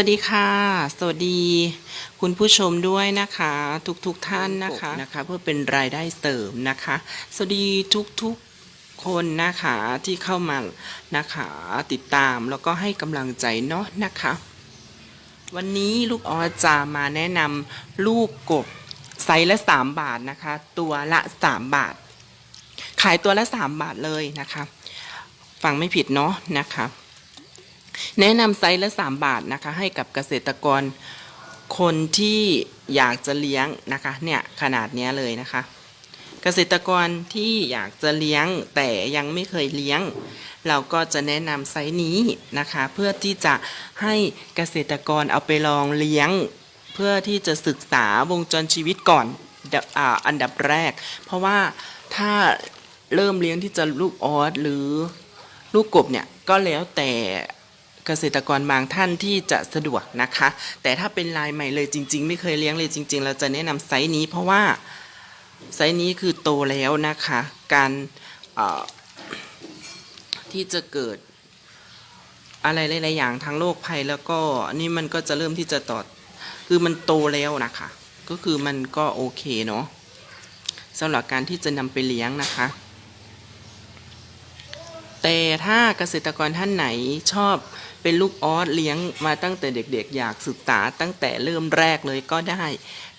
วัสดีค่ะ สวัสดี คุณผู้ชมด้วยนะคะ ทุกๆทท่านนะคะนะคะเพื่อเป็นรายได้เสริมนะคะ สวัสดีทุกๆคนนะคะที่เข้ามานะคะติดตามแล้วก็ให้กำลังใจเนาะนะคะ วันนี้ลูกออจะมาแนะนำลูกกบไซส์ละ 3 บาทนะคะ ตัวละ 3 บาท ขายตัวละ 3 บาทเลยนะคะ ฟังไม่ผิดเนาะนะคะ แนะนำไซส์ละ 3 บาทนะคะ ให้กับเกษตรกรคนที่อยากจะเลี้ยงนะคะ เนี่ยขนาดนี้เลยนะคะ เกษตรกรที่อยากจะเลี้ยงแต่ยังไม่เคยเลี้ยง เราก็จะแนะนำไซส์นี้นะคะ เพื่อที่จะให้เกษตรกรเอาไปลองเลี้ยง เพื่อที่จะศึกษาวงจรชีวิตก่อนอันดับแรก เพราะว่าถ้าเริ่มเลี้ยงที่จะลูกออสหรือลูกกบเนี่ยก็แล้วแต่ เกษตรกรบางท่านที่จะสะดวกนะคะ แต่ถ้าเป็นลายใหม่เลยจริง ๆ ไม่เคยเลี้ยงเลยจริง ๆ เราจะแนะนำไซส์นี้ เพราะว่าไซส์นี้คือโตแล้วนะคะ การที่จะเกิดอะไรหลายๆอย่างทางโรคภัยแล้วก็นี่มันก็จะเริ่มที่จะต่อคือมันโตแล้วนะคะ ก็คือมันก็โอเคเนาะสำหรับการที่จะนำไปเลี้ยงนะคะ ถ้าเกษตรกรท่านไหนชอบเป็นลูกออสเลี้ยงมาตั้งแต่เด็กๆ อยากศึกษาตั้งแต่เริ่มแรกเลยก็ได้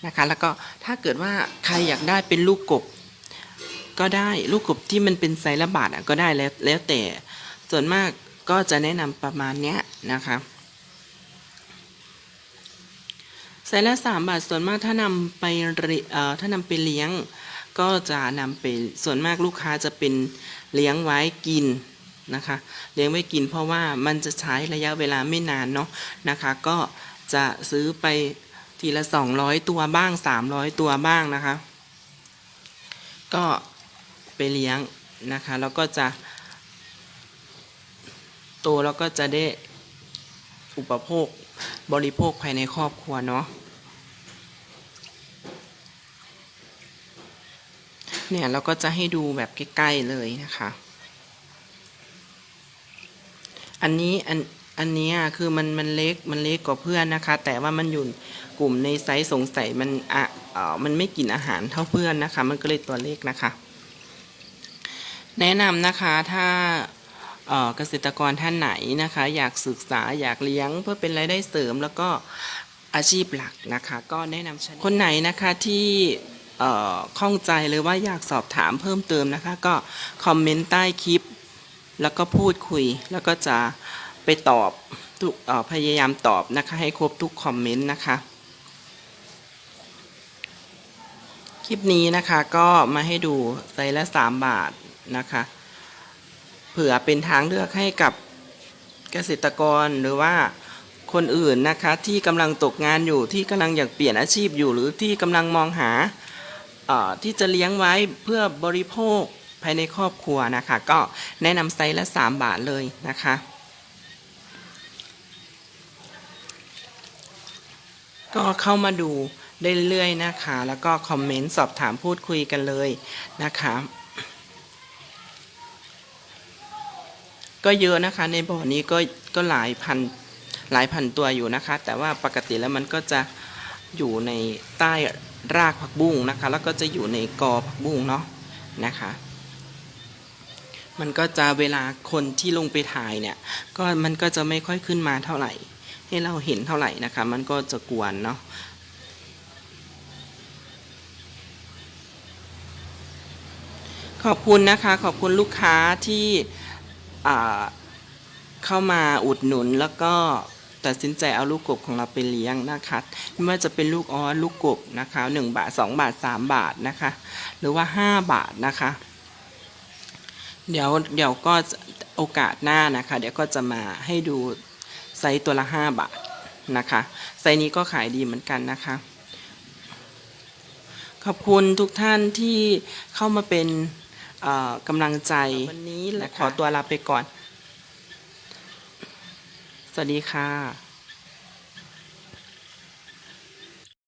นะคะ แล้วก็ถ้าเกิดว่าใครอยากได้เป็นลูกกบก็ได้ลูกกบที่มันเป็นไซส์ละบาทอะก็ได้แล้วแล้วแต่ส่วนมากก็จะแนะนำประมาณเนี้ยนะคะไซส์ละสามบาทส่วนมากถ้านำไปเอ่อถ้านำไปเลี้ยง ก็จะนำไปส่วนมากลูกค้าจะเป็นเลี้ยงไว้กิน นะคะ เลี้ยงไว้กินเพราะว่ามันจะใช้ระยะเวลาไม่นานเนาะนะคะ ก็จะซื้อไปทีละ 200 ตัวบ้าง 300 ตัวบ้างนะคะ ก็ไปเลี้ยงนะคะแล้วก็จะโตแล้วก็จะได้อุปโภคบริโภคภายในครอบครัวเนาะเนี่ยเราก็จะให้ดูแบบใกล้ ๆ เลยนะคะ อันนี้อันอันนี้คือมันมันเล็กมันเล็กกว่าเพื่อนนะคะ แต่ว่ามันอยู่กลุ่มในไซส์สงสัยมันอะเออมันไม่กินอาหารเท่าเพื่อนนะคะ มันก็เลยตัวเล็กนะคะ แนะนำนะคะถ้าเกษตรกรท่านไหนนะคะ อยากศึกษาอยากเลี้ยงเพื่อเป็นรายได้เสริมแล้วก็อาชีพหลักนะคะ ก็แนะนำชนิดคนไหนนะคะที่เออข้องใจหรือว่าอยากสอบถามเพิ่มเติมนะคะ ก็คอมเมนต์ใต้คลิป แล้วก็พูดคุย แล้วก็จะไปตอบทุกเอ่อพยายามตอบนะคะ ให้ครบทุกคอมเมนต์นะคะ คลิปนี้นะคะก็มาให้ดูไซส์ละ 3 บาทนะคะ เผื่อเป็นทางเลือกให้กับเกษตรกรหรือว่าคนอื่นนะคะที่กำลังตกงานอยู่ที่กำลังอยากเปลี่ยนอาชีพอยู่ หรือที่กำลังมองหาที่จะเลี้ยงไว้เพื่อบริโภค ภายในครอบครัวนะคะ ก็แนะนำไซส์ละ 3 บาทเลยนะคะก็เข้ามาดูได้เรื่อยๆนะคะ แล้วก็คอมเมนต์สอบถามพูดคุยกันเลยนะคะ ก็เยอะนะคะในบ่อนี้ก็ก็หลายพันหลายพันตัวอยู่นะคะ แต่ว่าปกติแล้วมันก็จะอยู่ในใต้รากผักบุ้งนะคะ แล้วก็จะอยู่ในกอผักบุ้งเนาะนะคะ มันก็จะเวลาคนที่ลงไปถ่ายเนี่ย ก็มันก็จะไม่ค่อยขึ้นมาเท่าไหร่ ให้เราเห็นเท่าไหร่นะคะ มันก็จะกวนเนาะขอบคุณนะคะขอบคุณลูกค้าที่เข้ามาอุดหนุนแล้วก็ตัดสินใจเอาลูกกบของเราไปเลี้ยงนะคะไม่ว่าจะเป็นลูกออสลูกกบนะคะหนึ่งบาทสองบาทสามบาทนะคะ หรือว่าห้าบาทนะคะ เดี๋ยวเดี๋ยวก็จะโอกาสหน้านะคะ เดี๋ยวก็จะมาให้ดูไซส์ตัวละห้าบาทนะคะ ไซส์นี้ก็ขายดีเหมือนกันนะคะ ขอบคุณทุกท่านที่เข้ามาเป็นเอ่อกำลังใจวันนี้และขอตัวลาไปก่อน สวัสดีค่ะ